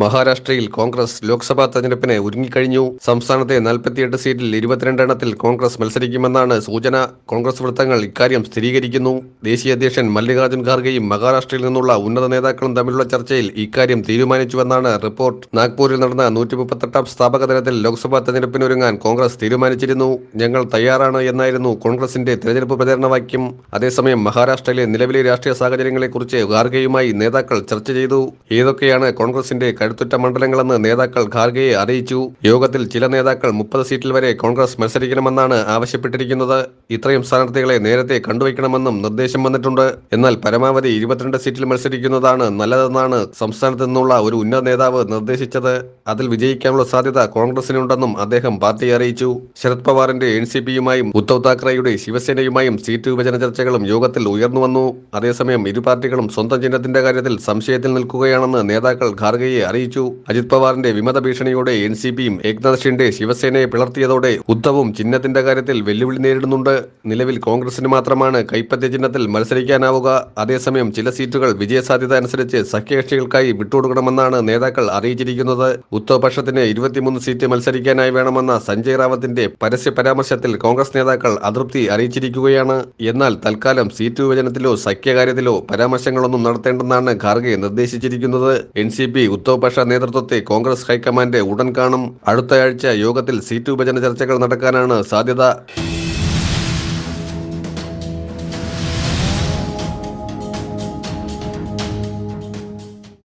മഹാരാഷ്ട്രയിൽ കോൺഗ്രസ് ലോക്സഭാ തെരഞ്ഞെടുപ്പിന് ഒരുങ്ങിക്കഴിഞ്ഞു. സംസ്ഥാനത്തെ നാൽപ്പത്തിയെട്ട് സീറ്റിൽ ഇരുപത്തിരണ്ടെണ്ണത്തിൽ കോൺഗ്രസ് മത്സരിക്കുമെന്നാണ് സൂചന. കോൺഗ്രസ് വൃത്തങ്ങൾ ഇക്കാര്യം സ്ഥിരീകരിക്കുന്നു. ദേശീയ അധ്യക്ഷൻ മല്ലികാർജുൻ ഖാർഗെയും മഹാരാഷ്ട്രയിൽ നിന്നുള്ള ഉന്നത നേതാക്കളും തമ്മിലുള്ള ചർച്ചയിൽ ഇക്കാര്യം തീരുമാനിച്ചുവെന്നാണ് റിപ്പോർട്ട്. നാഗ്പൂരിൽ നടന്ന നൂറ്റി മുപ്പത്തെട്ടാം സ്ഥാപക ദിനത്തിൽ ലോക്സഭാ തെരഞ്ഞെടുപ്പിനൊരുങ്ങാൻ കോൺഗ്രസ് തീരുമാനിച്ചിരുന്നു. ഞങ്ങൾ തയ്യാറാണ് എന്നായിരുന്നു കോൺഗ്രസിന്റെ തെരഞ്ഞെടുപ്പ് പ്രചരണ വാക്യം. അതേസമയം മഹാരാഷ്ട്രയിലെ നിലവിലെ രാഷ്ട്രീയ സാഹചര്യങ്ങളെക്കുറിച്ച് ഖാർഗെയുമായി നേതാക്കൾ ചർച്ച ചെയ്തു. ഏതൊക്കെയാണ് കോൺഗ്രസിന്റെ കഴുത്തുറ്റ മണ്ഡലങ്ങളെന്ന് നേതാക്കൾ ഖാർഗെയെ അറിയിച്ചു. യോഗത്തിൽ ചില നേതാക്കൾ മുപ്പത് സീറ്റിൽ വരെ കോൺഗ്രസ് മത്സരിക്കണമെന്നാണ് ആവശ്യപ്പെട്ടിരിക്കുന്നത്. ഇത്രയും സ്ഥാനാർത്ഥികളെ നേരത്തെ കണ്ടുവയ്ക്കണമെന്നും നിർദ്ദേശം വന്നിട്ടുണ്ട്. എന്നാൽ പരമാവധി ഇരുപത്തിരണ്ട് സീറ്റിൽ മത്സരിക്കുന്നതാണ് നല്ലതെന്നാണ് സംസ്ഥാനത്ത് നിന്നുള്ള ഒരു ഉന്നത നേതാവ് നിർദ്ദേശിച്ചത്. അതിൽ വിജയിക്കാനുള്ള സാധ്യത കോൺഗ്രസിനുണ്ടെന്നും അദ്ദേഹം പാർട്ടിയെ അറിയിച്ചു. ശരത് പവാറിന്റെ എൻ സി പിയുമായും ഉദ്ധവ് താക്കറെയുടെ ശിവസേനയുമായും സീറ്റ് വിഭജന ചർച്ചകളും യോഗത്തിൽ ഉയർന്നു വന്നു. അതേസമയം ഇരു പാർട്ടികളും സ്വന്തം ചിഹ്നത്തിന്റെ കാര്യത്തിൽ സംശയത്തിൽ നിൽക്കുകയാണെന്ന് നേതാക്കൾ ഖാർഗെയെ അറിയിച്ചു. അജിത് പവാറിന്റെ വിമത ഭീഷണിയോടെ എൻ സി പിയും ഏക്നാഥ് ഷിൻഡെ ശിവസേനയെ പിളർത്തിയതോടെ ഉദ്ധവും ചിഹ്നത്തിന്റെ കാര്യത്തിൽ വെല്ലുവിളി നേരിടുന്നുണ്ട്. നിലവിൽ കോൺഗ്രസിന് മാത്രമാണ് കൈപ്പറ്റിയ ചിഹ്നത്തിൽ മത്സരിക്കാനാവുക. അതേസമയം ചില സീറ്റുകൾ വിജയസാധ്യത അനുസരിച്ച് സഖ്യകക്ഷികൾക്കായി വിട്ടുകൊടുക്കണമെന്നാണ് നേതാക്കൾ അറിയിച്ചിരിക്കുന്നത്. ഉദ്ധവ് പക്ഷത്തിന് ഇരുപത്തിമൂന്ന് സീറ്റ് മത്സരിക്കാനായി വേണമെന്ന സഞ്ജയ് റാവത്തിന്റെ പരസ്യ പരാമർശത്തിൽ കോൺഗ്രസ് നേതാക്കൾ അതൃപ്തി അറിയിച്ചിരിക്കുകയാണ്. എന്നാൽ തൽക്കാലം സീറ്റ് വിഭജനത്തിലോ സഖ്യകാര്യത്തിലോ പരാമർശങ്ങളൊന്നും നടത്തേണ്ടെന്നാണ് ഖാർഗെ നിർദ്ദേശിച്ചിരിക്കുന്നത്. എൻ സി പി ഉദ്ധവ് പക്ഷ നേതൃത്വത്തെ കോൺഗ്രസ് ഹൈക്കമാൻഡ് ഉടൻ കാണും. അടുത്തയാഴ്ച യോഗത്തിൽ സീറ്റ് വിഭജന ചർച്ചകൾ നടക്കാനാണ് സാധ്യത.